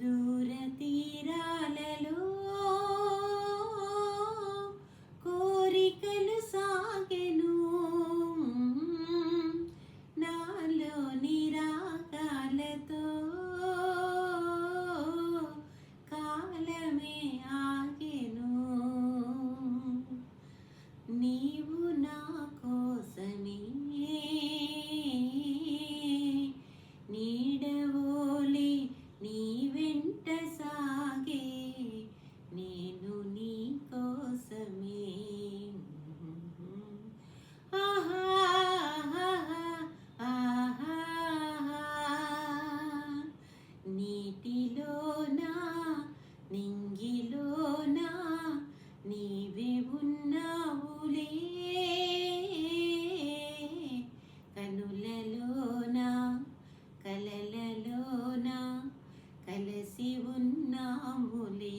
సుదూర తీరాలలో కోరికలు సాగెను. నాలో నిరాకాలతో నీ కోసమే నీటిలోనా నింగిలోనా నీవే ఉన్నావులే. కనులలోనా కలలలోనా కలసి ఉన్నాములే